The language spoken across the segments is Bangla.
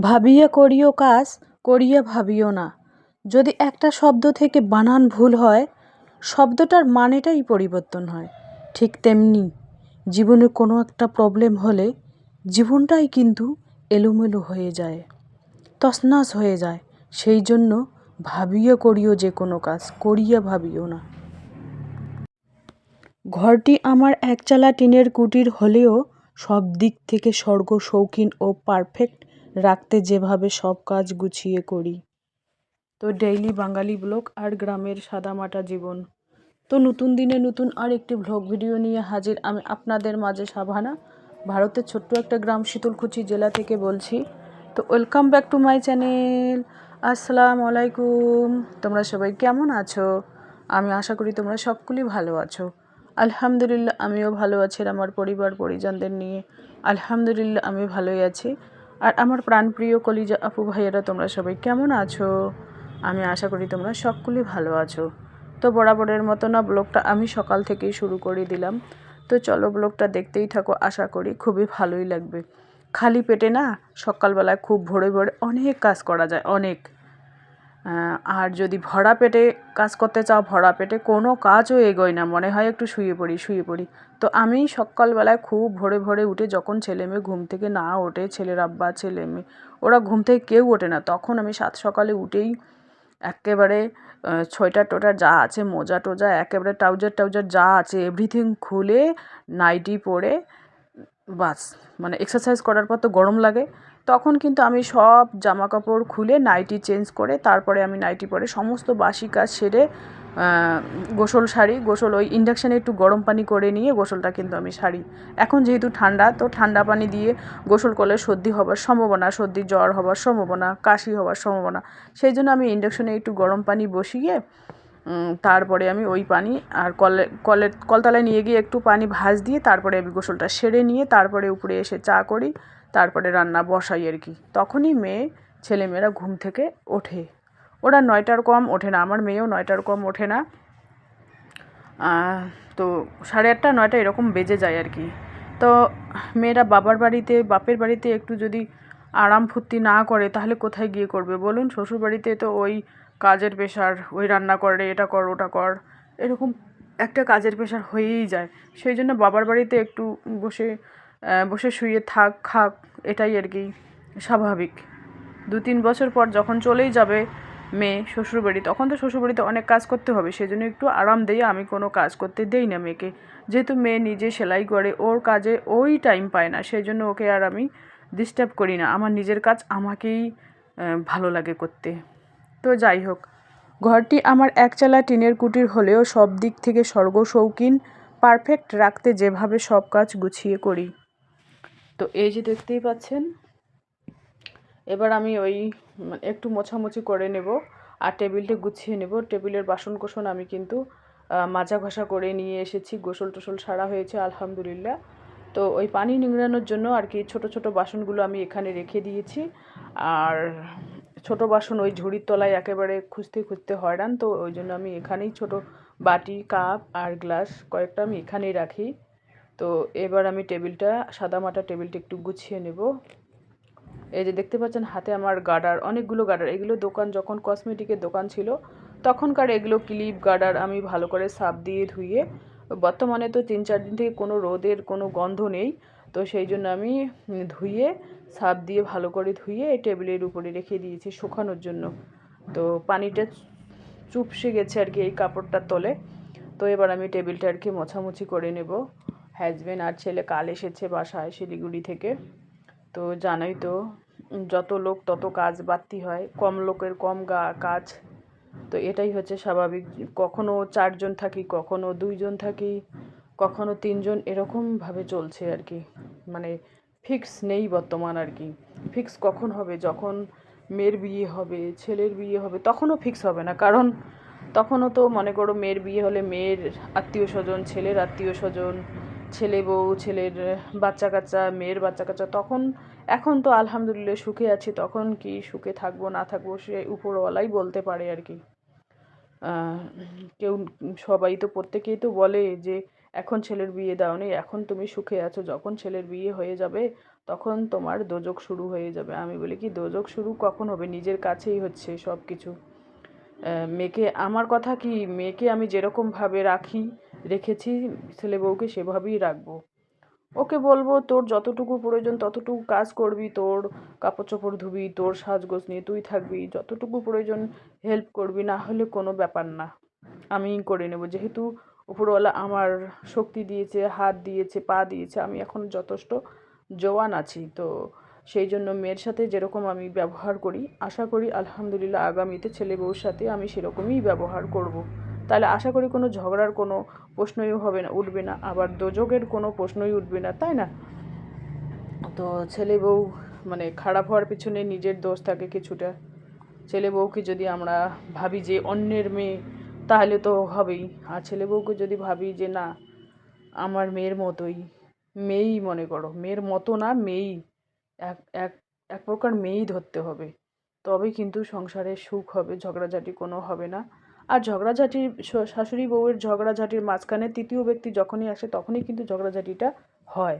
ভাবিয়া করিও কাজ, করিয়া ভাবিও না। যদি একটা শব্দ থেকে বানান ভুল হয়, শব্দটার মানেটাই পরিবর্তন হয়। ঠিক তেমনি জীবনে কোনো একটা প্রবলেম হলে জীবনটাই কিন্তু এলোমেলো হয়ে যায়, তছনছ হয়ে যায়। সেই জন্য ভাবিয়া করিও যে কোনো কাজ, করিয়া ভাবিও না। ঘরটি আমার একচালা টিনের কুটির হলেও সব দিক থেকে স্বর্গ, শৌখিন ও পারফেক্ট রাখতে যেভাবে সব কাজ গুছিয়ে করি। তো ডেইলি বাঙালি ব্লগ আর গ্রামের সাদামাটা জীবন। তো নতুন দিনে নতুন আর একটি ভ্লগ ভিডিও নিয়ে হাজির আমি আপনাদের মাঝে সাভানা, ভারতের ছোট্ট একটা গ্রাম শীতলকুচি জেলা থেকে বলছি। তো welcome back to my channel. আসসালামু আলাইকুম। তোমরা সবাই কেমন আছো? আমি আশা করি তোমরা সকলেই ভালো আছো। আলহামদুলিল্লাহ, আমিও ভালো আছি আমার পরিবার পরিজনদের নিয়ে। আলহামদুলিল্লাহ, আমি ভালোই আছি। আর আমার প্রাণপ্রিয় কলিজা আপু ভাইয়েরা, তোমরা সবাই কেমন আছো? আমি আশা করি তোমরা সকলেই ভালো আছো। তো বরাবরের মতো না, ব্লগটা আমি সকাল থেকেই শুরু করে দিলাম। তো চলো ব্লগটা দেখতেই থাকো, আশা করি খুবই ভালোই লাগবে। খালি পেটে না, সকালবেলায় খুব ভোরে ভোরে অনেক কাজ করা যায়, অনেক। আর যদি ভরা পেটে কাজ করতে চাও, ভরা পেটে কোনো কাজও এগোয় না। মনে হয় একটু শুয়ে পড়ি শুয়ে পড়ি। তো আমি সকালবেলায় খুব ভোরে ভোরে উঠে যখন ছেলে মেয়ে ঘুম থেকে না ওঠে, ছেলের আব্বা, ছেলে মেয়ে, ওরা ঘুম থেকে কেউ ওঠে না। তখন আমি সাত সকালে উঠেই একেবারে সোয়েটার টোটার যা আছে, মোজা টোজা, একেবারে ট্রাউজার টাউজার যা আছে এভরিথিং খুলে নাইটি পরে, বাস। মানে এক্সারসাইজ করার পর তো গরম লাগে। তখন কিন্তু আমি সব জামা কাপড় খুলে নাইটি চেঞ্জ করে তারপরে আমি নাইটি পরে সমস্ত বাসি কাজ সেরে গোসল সারি। গোসল ওই ইন্ডাকশানে একটু গরম পানি করে নিয়ে গোসলটা কিন্তু আমি সারি। এখন যেহেতু ঠান্ডা, তো ঠান্ডা পানি দিয়ে গোসল করলে সর্দি হবার সম্ভাবনা সর্দি জ্বর হবার সম্ভাবনা, কাশি হওয়ার সম্ভাবনা। সেই জন্য আমি ইন্ডাকশানে একটু গরম পানি বসিয়ে তারপরে আমি ওই পানি আর কলে কলের কলতলায় নিয়ে গিয়ে একটু পানি ভাজ দিয়ে তারপরে আমি গোসলটা সেরে নিয়ে তারপরে উপরে এসে চা করি, তারপরে রান্না বসাই আর কি। তখনই মেয়ে, ছেলেমেয়েরা ঘুম থেকে ওঠে। ওরা নয়টার কম ওঠে না, আমার মেয়েও নয়টার কম ওঠে না। তো সাড়ে আটটা, নয়টা এরকম বেজে যায় আর কি। তো মেয়েরা বাবার বাড়িতে, বাপের বাড়িতে একটু যদি আরাম ফুর্তি না করে তাহলে কোথায় গিয়ে করবে বলুন? শ্বশুর বাড়িতে তো ওই কাজের প্রেশার, ওই রান্না করে এটা কর, ওটা কর। এরকম একটা কাজের প্রেশার হয়েই যায়। সেই জন্য বাবার বাড়িতে একটু বসে বসে শুয়ে থাক, খাক, এটাই আর কি স্বাভাবিক। দু তিন বছর পর যখন চলেই যাবে মেয়ে, শ্বশুরবাড়ি, তখন তো শ্বশুরবাড়িতে অনেক কাজ করতে হবে। সেই জন্য একটু আরাম দিয়ে আমি কোনো কাজ করতে দেই না মেয়েকে। যেহেতু মেয়ে নিজে সেলাই করে, ওর কাজে ওই টাইম পায় না সেই জন্য ওকে আর আমি ডিস্টার্ব করি না। আমার নিজের কাজ আমাকেই ভালো লাগে করতে। তো যাই হোক, ঘরটি আমার একচালা টিনের কুটির হলেও সব দিক থেকে স্বর্গ শৌখিন পারফেক্ট রাখতে যেভাবে সব কাজ গুছিয়ে করি। তো এই যে দেখতেই পাচ্ছেন, এবার আমি ওই একটু মোছামুছি করে নেব আর টেবিলটা গুছিয়ে নেব। টেবিলের বাসন কোসন আমি কিন্তু মাজা ঘষা করে নিয়ে এসেছি। গোসল টোসল সারা হয়েছে, আলহামদুলিল্লাহ। তো ওই পানি নিংড়ানোর জন্য আর কি ছোট ছোট বাসনগুলো আমি এখানে রেখে দিয়েছি। আর ছোট বাসন ওই ঝুড়ির তলায় একেবারে খুঁজতে খুঁজতে হয়রান, তো ওই জন্য আমি এখানেই ছোট বাটি, কাপ আর গ্লাস কয়েকটা আমি এখানেই রাখি। তো এবার আমি টেবিলটা, সাদা মাটা টেবিলটা একটু গুছিয়ে নেব। এই যে দেখতে পাচ্ছেন, হাতে আমার গার্ডার, অনেকগুলো গার্ডার। এগুলো দোকান, যখন কসমেটিকের দোকান ছিল, তখনকার এগুলো ক্লিপ গার্ডার আমি ভালো করে সাপ দিয়ে ধুয়ে, বর্তমানে তো তিন চার দিন থেকে কোনো রোদের কোনো গন্ধ নেই। তো সেই জন্য আমি ধুয়ে সাপ দিয়ে ভালো করে ধুয়ে এই টেবিলের উপরে রেখে দিয়েছি শুকানোর জন্য। তো পানিটা চুপসে গেছে আর কি এই কাপড়টার তলে। তো এবার আমি টেবিলটা আর কি মোছামুছি করে নেব। হাজব্যান্ড আর ছেলে কাল এসেছে বাসায় শিলিগুড়ি থেকে। তো জানোই তো যত লোক তত কাজ বাড়তি হয়, কম লোকের কম গা, কাজ। তো এটাই হচ্ছে স্বাভাবিক। কখনো চারজন থাকি, কখনো দুইজন থাকি, কখনো তিনজন, এরকমভাবে চলছে আর কি। মানে ফিক্স নেই বর্তমান আর কি। ফিক্স কখন হবে? যখন মেয়ের বিয়ে হবে, ছেলের বিয়ে হবে, তখনও ফিক্স হবে না। কারণ তখনও তো মনে করো মেয়ের বিয়ে হলে মেয়ের আত্মীয় স্বজন, ছেলের আত্মীয় স্বজন, ছেলে বউ, ছেলের বাচ্চা কাচ্চা, মেয়ের বাচ্চা কাচ্চা, তখন, এখন তো আলহামদুলিল্লাহ সুখে আছি। তখন কি সুখে থাকব, না থাকব সে উপরওয়ালাই বলতে পারে আর কি। কেউ, সবাই তো প্রত্যেকেই তো বলে যে এখন ছেলের বিয়ে দাওনি, এখন তুমি সুখে আছো, যখন ছেলের বিয়ে হয়ে যাবে তখন তোমার দোজক শুরু হয়ে যাবে। আমি বলি কি, দোজক শুরু কখন হবে? নিজের কাছেই হচ্ছে সব কিছু মেয়েকে, আমার কথা কি, মেয়েকে আমি যেরকমভাবে রাখি, রেখেছি, ছেলে বউকে সেভাবেই রাখব। ওকে বলব, তোর যতটুকু প্রয়োজন, ততটুকু কাজ করবি, তোর কাপড় চোপড় ধুবি, তোর সাজগোজ নিয়ে তুই থাকবি, যতটুকু প্রয়োজন হেল্প করবি, না হলে কোনো ব্যাপার না। আমি করে নেব। যেহেতু উপরওয়ালা আমার শক্তি দিয়েছে, হাত দিয়েছে, পা দিয়েছে, আমি এখন যথেষ্ট জওয়ান আছি। তো সেই জন্য মেয়ের সাথে যেরকম আমি ব্যবহার করি, আশা করি আলহামদুলিল্লাহ আগামীতে ছেলে বউর সাথে আমি সেরকমই ব্যবহার করব। তাহলে আশা করি কোনো ঝগড়ার কোনো প্রশ্নই হবে না, উঠবে না, আবার দোজকের কোনো প্রশ্নই উঠবে না, তাই না? তো ছেলে বউ মানে খারাপ হওয়ার পিছনে নিজের দোষ থাকে কিছুটা। ছেলে বউকে যদি আমরা ভাবি যে অন্যের মেয়ে তাহলে তো হবেই। আর ছেলে বউকে যদি ভাবি যে না, আমার মেয়ের মতোই, মেয়েই মনে করো, মেয়ের মতো না, মেয়েই, এক এক এক প্রকার মেয়েই ধরতে হবে, তবেই কিন্তু সংসারে সুখ হবে, ঝগড়াঝাটি কোনো হবে না। আর ঝগড়াঝাটি শাশুড়ি বউয়ের ঝগড়াঝাটির মাঝখানে তৃতীয় ব্যক্তি যখনই আসে, তখনই কিন্তু ঝগড়াঝাটিটা হয়।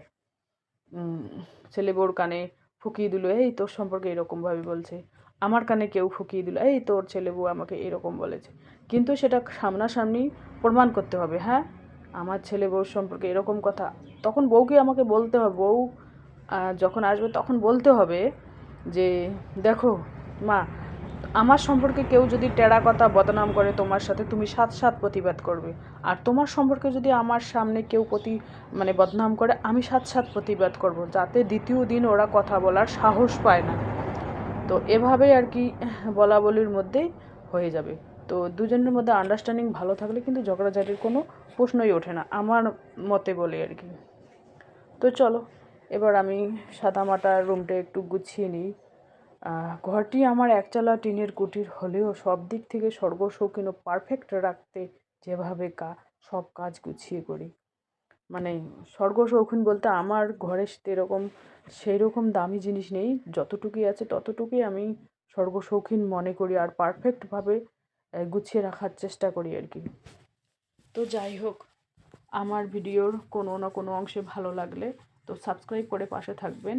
ছেলে বউর কানে ফুকিয়ে দিল, এই তোর সম্পর্কে এরকমভাবে বলছে। আমার কানে কেউ ফুকিয়ে দিল, এই তোর ছেলে বউ আমাকে এরকম বলেছে। কিন্তু সেটা সামনাসামনি প্রমাণ করতে হবে হ্যাঁ? আমার ছেলে বউর সম্পর্কে এরকম কথা। তখন বউকে আমাকে বলতে হবে, বউ যখন আসবে তখন বলতে হবে যে, দেখো, মা, আমার সম্পর্কে কেউ যদি টেরা কথা বদনাম করে তোমার সাথে, তুমি সাত সাত প্রতিবাদ করবে। আর তোমার সম্পর্কে যদি আমার সামনে কেউ প্রতি মানে বদনাম করে, আমি সাত সাত প্রতিবাদ করব, যাতে দ্বিতীয় দিন ওরা কথা বলার সাহস পায় না। তো এভাবেই আর কি বলা বলির মধ্যেই হয়ে যাবে। তো দুজনের মধ্যে আন্ডারস্ট্যান্ডিং ভালো থাকলে কিন্তু ঝগড়াঝাটির কোনো প্রশ্নই ওঠে না, আমার মতে বলে আর কি। তো চলো, এবার আমি সাদামাটার রুমটা একটু গুছিয়ে নিই। ঘরটি আমার একচালা টিনের কুটির হলেও সব দিক থেকে স্বর্গ পারফেক্ট রাখতে যেভাবে কা, সব কাজ গুছিয়ে করি। মানে স্বর্গ শৌখিন বলতে আমার ঘরে সেরকম সেই রকম দামি জিনিস নেই, যতটুকুই আছে ততটুকুই আমি স্বর্গ শৌখিন মনে করি আর পারফেক্টভাবে গুছিয়ে রাখার চেষ্টা করি আর কি। তো যাই হোক, আমার ভিডিওর কোনো না কোনো অংশে ভালো লাগলে তো সাবস্ক্রাইব করে পাশে থাকবেন।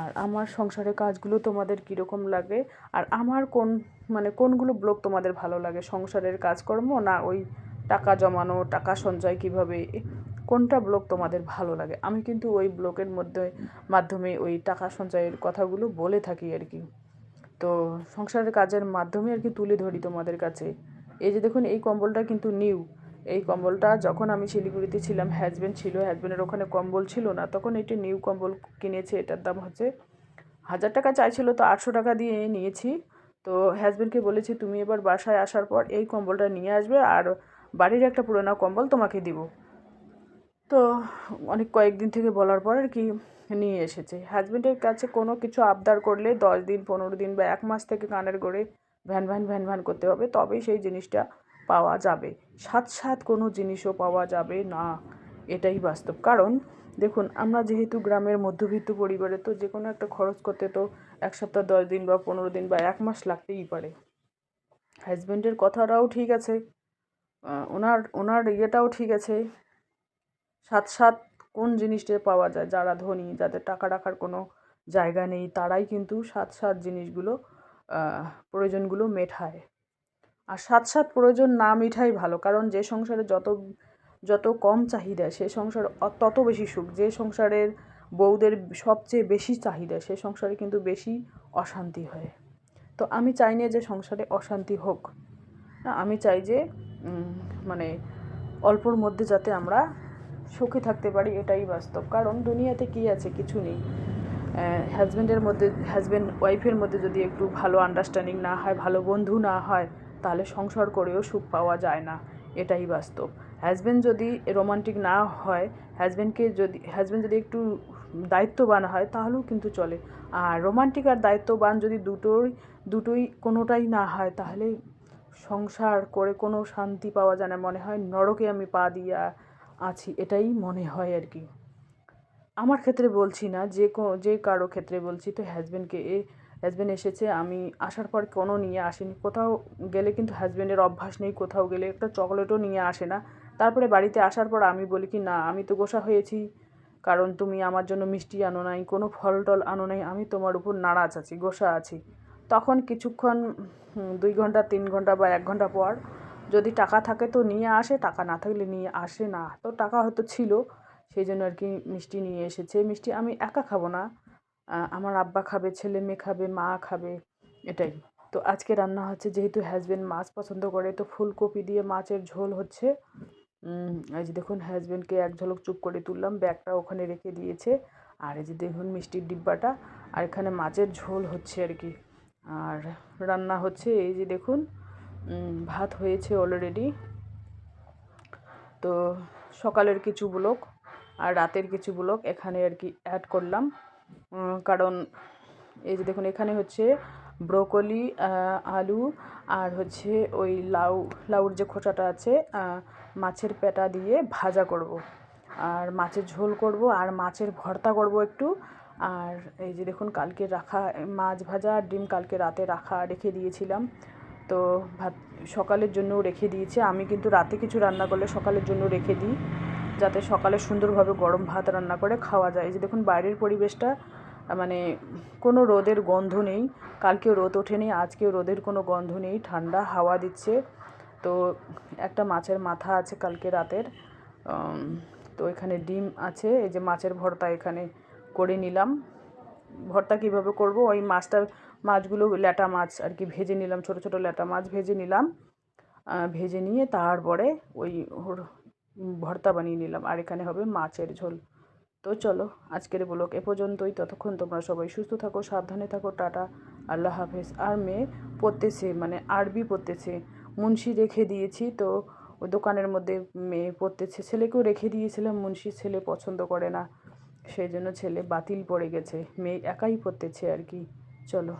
আর আমার সংসারের কাজগুলো তোমাদের কীরকম লাগে? আর আমার কোন মানে কোনগুলো ব্লগ তোমাদের ভালো লাগে? সংসারের কাজকর্ম না ওই টাকা জমানো, টাকা সঞ্চয় কীভাবে? কোনটা ব্লগ তোমাদের ভালো লাগে? আমি কিন্তু ওই ব্লগের মধ্যে, মাধ্যমে ওই টাকা সঞ্চয়ের কথাগুলো বলে থাকি আর কি। তো সংসারের কাজের মাধ্যমে আর কি তুলে ধরি তোমাদের কাছে। এই যে দেখুন, এই কম্বলটা কিন্তু নিউ এই কম্বলটা যখন আমি শিলিগুড়িতে ছিলাম হ্যাজব্যান্ড ছিল হ্যাজব্যান্ডের ওখানে কম্বল ছিল না, তখন এটি নিউ কম্বল কিনেছে, এটার দাম হচ্ছে হাজার টাকা চাইছিল, তো আটশো টাকা দিয়ে নিয়েছি। তো হ্যাজব্যান্ডকে বলেছি, তুমি এবার বাসায় আসার পর এই কম্বলটা নিয়ে আসবে আর বাড়ির একটা পুরোনো কম্বল তোমাকে দিব। তো অনেক কয়েকদিন থেকে বলার পর আর কি নিয়ে এসেছে। হাজব্যান্ডের কাছে কোনো কিছু আবদার করলে দশ দিন, পনেরো দিন বা এক মাস থেকে কানের গড়ে ভ্যান ভ্যান ভ্যান ভ্যান করতে হবে, তবেই সেই জিনিসটা পাওয়া যাবে। সাত সাত কোনো জিনিসও পাওয়া যাবে না, এটাই বাস্তব। কারণ দেখুন, আমরা যেহেতু গ্রামের মধ্যবিত্ত পরিবারে, তো যে কোনো একটা খরচ করতে তো এক সপ্তাহ, দশ দিন বা পনেরো দিন বা এক মাস লাগতেই পারে। হাজবেন্ডের কথাটাও ঠিক আছে ওনার ওনার ইয়েটাও ঠিক আছে। সাত সাথ কোন জিনিসটা পাওয়া যায়? যারা ধনী, যাদের টাকা রাখার কোনো জায়গা নেই, তারাই কিন্তু সাত সাত জিনিসগুলো প্রয়োজনগুলো মেটায়। আর সাত সাত প্রয়োজন না মেটাই ভালো, কারণ যে সংসারে যত যত কম চাহিদা, সে সংসার তত বেশি সুখ। যে সংসারের বউদের সবচেয়ে বেশি চাহিদা, সে সংসারে কিন্তু বেশি অশান্তি হয়। তো আমি চাই না যে সংসারে অশান্তি হোক। আমি চাই যে মানে অল্পর মধ্যে যাতে আমরা সুখে থাকতে পারি, এটাই বাস্তব। কারণ দুনিয়াতে কি আছে? কিছু নেই। হাজব্যান্ডের মধ্যে হাজব্যান্ড ওয়াইফের মধ্যে যদি একটু ভালো আন্ডারস্ট্যান্ডিং না হয়, ভালো বন্ধু না হয়, তাহলে সংসার করেও সুখ পাওয়া যায় না। এটাই বাস্তব। হাজব্যান্ড যদি রোমান্টিক না হয় হাজব্যান্ডকে যদি হাজব্যান্ড যদি একটু দায়িত্ববান হয়, তাহলেও কিন্তু চলে। আর রোমান্টিক আর দায়িত্ববান যদি দুটোই দুটোই কোনোটাই না হয়, তাহলে সংসার করে কোনো শান্তি পাওয়া যায় না। মনে হয় নরকে আমি পা দিয়া আছি, এটাই মনে হয় আর কি। আমার ক্ষেত্রে বলছি না, যে যে কারও ক্ষেত্রে বলছি, তো হাজব্যান্ডকে এ হাজব্যান্ড এসেছে, আমি আসার পর কোনো নিয়ে আসেনি। কোথাও গেলে কিন্তু হাজব্যান্ডের অভ্যাস নেই, কোথাও গেলে একটা চকলেটও নিয়ে আসে না। তারপরে বাড়িতে আসার পর আমি বলি কি, না, আমি তো গোসা হয়েছি, কারণ তুমি আমার জন্য মিষ্টি আনো নাই, কোনো ফল টল আনো নাই, আমি তোমার উপর নারাজ আছি, গোসা আছি। তখন কিছুক্ষণ দুই ঘণ্টা, তিন ঘণ্টা বা এক ঘণ্টা পর যদি টাকা থাকে তো নিয়ে আসে, টাকা না থাকলে নিয়ে আসে না। তো টাকা হয়তো ছিল, সেই জন্য আর কি মিষ্টি নিয়ে এসেছে। মিষ্টি আমি একা খাব না। আমার আব্বা খাবে, ছেলে মেয়ে খাবে, মা খাবে, এটাই। তো আজকে রান্না হচ্ছে যেহেতু হাজব্যান্ড মাছ পছন্দ করে, তো ফুলকপি দিয়ে মাছের ঝোল হচ্ছে। এই যে দেখুন হাজব্যান্ডকে এক ঝলক চুপ করে তুললাম, ব্যাগটা ওখানে রেখে দিয়েছে। আর এই যে দেখুন মিষ্টির ডিব্বাটা, আর এখানে মাছের ঝোল হচ্ছে আর কি। আর রান্না হচ্ছে এই যে দেখুন ভাত হয়েছে অলরেডি তো সকালের কিছু ব্লক আর রাতের কিছু ব্লক এখানে আর কি অ্যাড করলাম। কারণ এই যে দেখুন, এখানে হচ্ছে ব্রোকলি আলু আর হচ্ছে ওই লাউ, লাউর যে খোসাটা আছে মাছের পেটা দিয়ে ভাজা করব। আর মাছের ঝোল করব আর মাছের ভর্তা করব একটু। আর এই যে দেখুন, কালকে রাখা মাছ ভাজা আর ডিম কালকে রাতে রাখা রেখে দিয়েছিলাম। তো ভাত সকালের জন্য রেখে দিয়েছি। আমি কিন্তু রাতে কিছু রান্না করলে সকালের জন্য রেখে দিই, যাতে সকালে সুন্দরভাবে গরম ভাত রান্না করে খাওয়া যায়। যে দেখুন, বাইরের পরিবেশটা মানে কোনো রোদের গন্ধ নেই। কালকেও রোদ ওঠেনি, আজকেও রোদের কোনো গন্ধ নেই, ঠান্ডা হাওয়া দিচ্ছে। তো একটা মাছের মাথা আছে কালকে রাতের তো এখানে ডিম আছে। এই যে মাছের ভর্তা এখানে করে নিলাম। ভর্তা কীভাবে করব? ওই মাছটা মাছগুলো ল্যাটা মাছ আর কি ভেজে নিলাম, ছোট ছোট ল্যাটা মাছ ভেজে নিলাম। ভেজে নিয়ে তারপরে ওই ভর্তা বানিয়ে নিলাম আর এখানে হবে মাছের ঝোল। তো চলো, আজকের ব্লগ এ পর্যন্তই। ততক্ষণ তোমরা সবাই সুস্থ থাকো, সাবধানে থাকো, টাটা, আল্লাহ হাফেজ। আর মেয়ে পড়তেছে মানে আরবি পড়তেছে, মুন্সি রেখে দিয়েছি তো ওই দোকানের মধ্যে মেয়ে পড়তেছে। ছেলেকেও রেখে দিয়েছিলাম মুন্সি ছেলে পছন্দ করে না, সেই জন্য ছেলে বাতিল পড়ে গেছে। মেয়ে একাই পড়তেছে আর কি। চলো